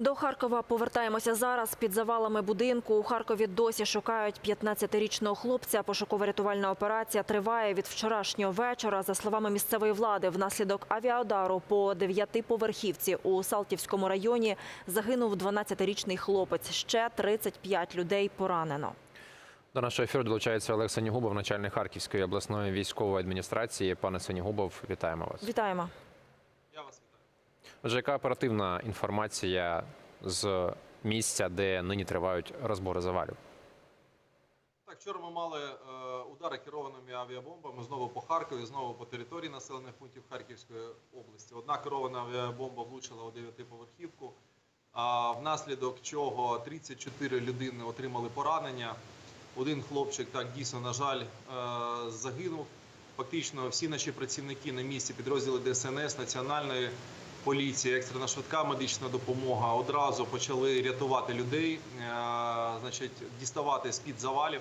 До Харкова повертаємося зараз. Під завалами будинку у Харкові досі шукають 15-річного хлопця. Пошуково-рятувальна операція триває від вчорашнього вечора. За словами місцевої влади, внаслідок авіаудару по дев'ятиповерхівці у Салтівському районі загинув 12-річний хлопець. Ще 35 людей поранено. До нашого ефіру долучається Олег Сенігубов, начальник Харківської обласної військової адміністрації. Пане Сенігубов, вітаємо вас. Вітаємо. Я вас вітаю. Отже, яка оперативна інформація з місця, де нині тривають розбори завалів? Так, вчора ми мали е, удари керованими авіабомбами знову по Харкові, знову по території населених пунктів Харківської області. Одна керована авіабомба влучила у дев'ятиповерхівку, а внаслідок чого 34 людини отримали поранення. Один хлопчик так дійсно, на жаль, е, загинув. Фактично, всі наші працівники на місці, підрозділи ДСНС, Національної поліції, екстрена швидка медична допомога одразу почали рятувати людей, е, значить, діставати з-під завалів,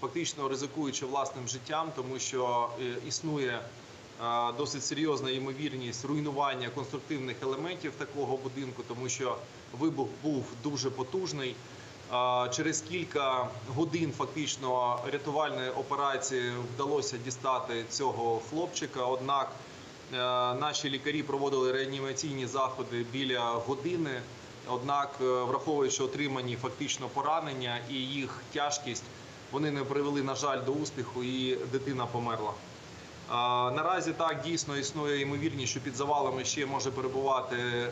фактично ризикуючи власним життям, тому що е, існує е, досить серйозна ймовірність руйнування конструктивних елементів такого будинку, тому що вибух був дуже потужний. Через кілька годин фактично рятувальної операції вдалося дістати цього хлопчика. Однак наші лікарі проводили реанімаційні заходи біля години. Однак, е, враховуючи отримані фактично поранення і їх тяжкість, вони не привели, на жаль, до успіху, і дитина померла. Наразі так дійсно існує ймовірність, що під завалами ще може перебувати е,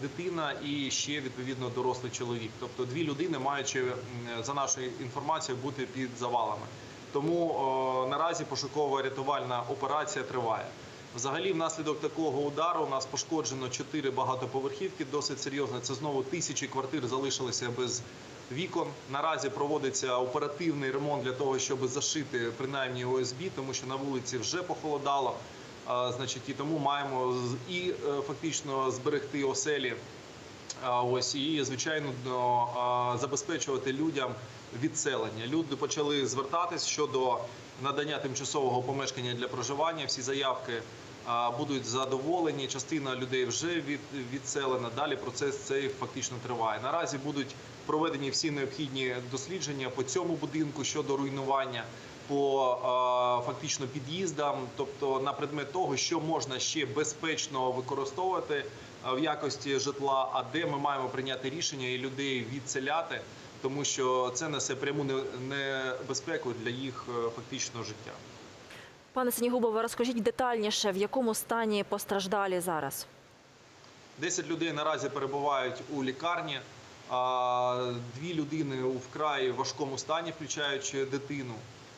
дитина і ще відповідно дорослий чоловік. Тобто дві людини маючи за нашою інформацією бути під завалами. Тому наразі пошукова рятувальна операція триває. Взагалі, внаслідок такого удару у нас пошкоджено чотири багатоповерхівки. Досить серйозно. Це знову тисячі квартир залишилися без вікон. Наразі проводиться оперативний ремонт для того, щоб зашити принаймні ОСБ, тому що на вулиці вже похолодало. Значить, і тому маємо і е, фактично зберегти оселі. Ось і звичайно забезпечувати людям відселення. Люди почали звертатись щодо надання тимчасового помешкання для проживання. Всі заявки будуть задоволені. Частина людей вже від, відселена. Далі процес цей фактично триває. Наразі будуть проведені всі необхідні дослідження по цьому будинку щодо руйнування. По фактично під'їздам, тобто на предмет того, що можна ще безпечно використовувати в якості житла, а де ми маємо прийняти рішення і людей відселяти, тому що це несе пряму небезпеку для їх е, фактичного життя. Пане Сенігубове, розкажіть детальніше, в якому стані постраждалі зараз. 10 людей наразі перебувають у лікарні. а Дві людини у вкрай важкому стані, включаючи дитину.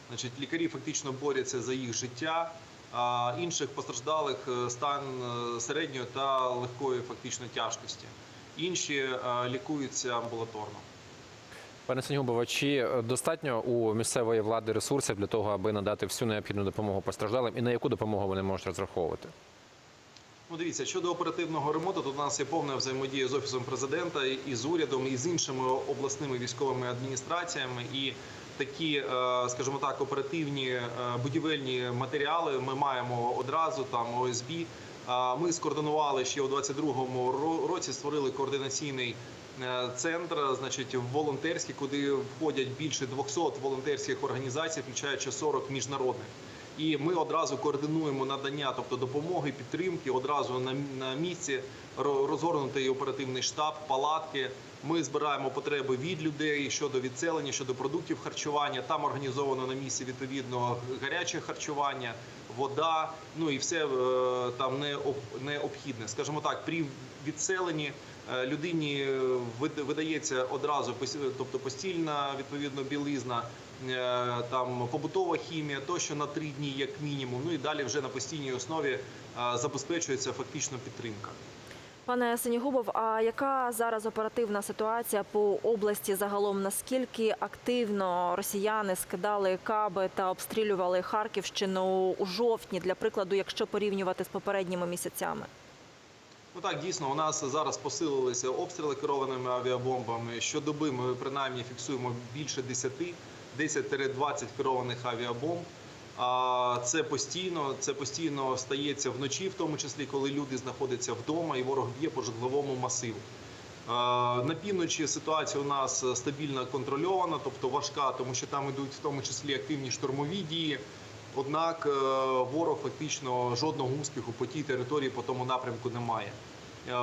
Значить, лікарі фактично борються за їх життя. А інших постраждалих е, стан е, середньої та легкої фактично тяжкості. Інші е, лікуються амбулаторно. Пане Сенігубов, а чи е, достатньо у місцевої влади ресурсів для того, аби надати всю необхідну допомогу постраждалим, і на яку допомогу вони можуть розраховувати? Ну, дивіться, щодо оперативного ремонту, тут у нас є повна взаємодія з офісом президента і- з урядом, і з іншими обласними військовими адміністраціями. І такі, е, скажімо так, оперативні е, будівельні матеріали ми маємо одразу там ОСБ. Ми скоординували ще у 22-му році, створили координаційний центр, значить, волонтерський, куди входять більше 200 волонтерських організацій, включаючи 40 міжнародних. І ми одразу координуємо надання, тобто допомоги, підтримки одразу на, на місці ро- розгорнутий оперативний штаб, палатки. Ми збираємо потреби від людей щодо відселення, щодо продуктів харчування. Там організовано на місці відповідно гаряче харчування, вода, ну і все е, там необ- необхідне. Скажімо так, при відселенні е, людині е, видається одразу тобто постільна відповідно білизна, е, там побутова хімія, тощо на три дні, як мінімум. Ну і далі вже на постійній основі е, забезпечується фактично підтримка. Пане Сенігубов, а яка зараз оперативна ситуація по області загалом? Наскільки активно росіяни скидали каби та обстрілювали Харківщину у жовтні, для прикладу, якщо порівнювати з попередніми місяцями? Ну так, дійсно, у нас зараз посилилися обстріли керованими авіабомбами. Щодоби ми принаймні фіксуємо більше 10, 10-20 керованих авіабомб. А це постійно, це постійно стається вночі, в тому числі, коли люди знаходяться вдома і ворог б'є по житловому масиву. На півночі ситуація у нас стабільно контрольована, тобто важка, тому що там йдуть в тому числі активні штурмові дії. Однак е, ворог фактично жодного успіху по тій території по тому напрямку не має. Е,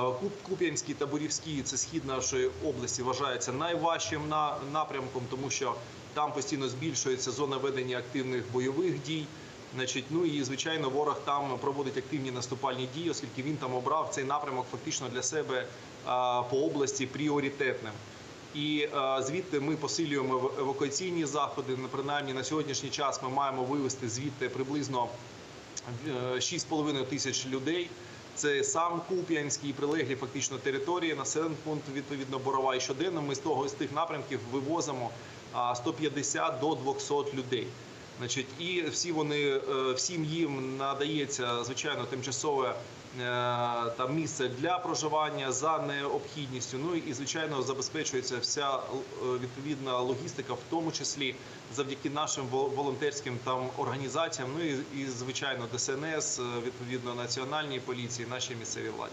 Куп'янський та Бурівський, це схід нашої області, вважається найважчим на- напрямком, тому що там постійно збільшується зона ведення активних бойових дій. Значить, ну і звичайно, ворог там проводить активні наступальні дії, оскільки він там обрав цей напрямок фактично для себе по області пріоритетним. І е, звідти ми посилюємо ев- евакуаційні заходи. Принаймні на сьогоднішній час ми маємо вивести звідти приблизно е, 6,5 тисяч людей. Це сам Куп'янський, прилеглі фактично території, населений пункт відповідно Борова. І щоденно ми з того з тих напрямків вивозимо а, 150 до 200 людей. Значить, і всі вони е, всім їм надається звичайно тимчасове е, там місце для проживання за необхідністю. Ну і звичайно забезпечується вся е, відповідна логістика, в тому числі завдяки нашим вол- волонтерським там організаціям. Ну і, і звичайно ДСНС, відповідно національній поліції, нашій місцевій владі.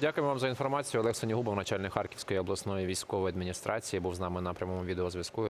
Дякуємо вам за інформацію. Олег Сенігубов, начальник Харківської обласної військової адміністрації, був з нами на прямому відеозв'язку.